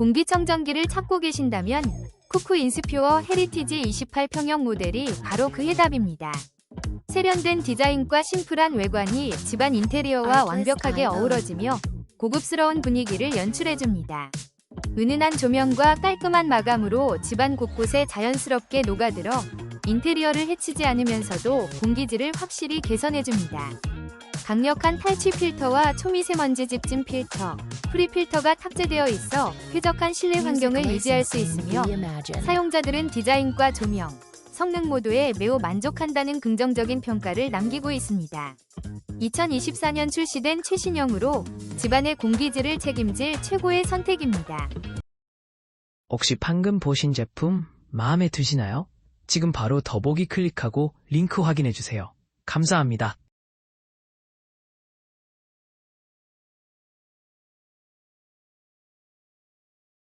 공기청정기를 찾고 계신다면 쿠쿠 인스퓨어 헤리티지 28 평형 모델이 바로 그 해답입니다. 세련된 디자인과 심플한 외관이 집안 인테리어와 완벽하게 어우러지며 고급스러운 분위기를 연출해줍니다. 은은한 조명과 깔끔한 마감으로 집안 곳곳에 자연스럽게 녹아들어 인테리어를 해치지 않으면서도 공기질을 확실히 개선해줍니다. 강력한 탈취 필터와 초미세먼지 집진 필터, 프리 필터가 탑재되어 있어 쾌적한 실내 환경을 유지할 수 있으며 사용자들은 디자인과 조명, 성능 모두에 매우 만족한다는 긍정적인 평가를 남기고 있습니다. 2024년 출시된 최신형으로 집안의 공기질을 책임질 최고의 선택입니다. 혹시 방금 보신 제품 마음에 드시나요? 지금 바로 더보기 클릭하고 링크 확인해 주세요. 감사합니다.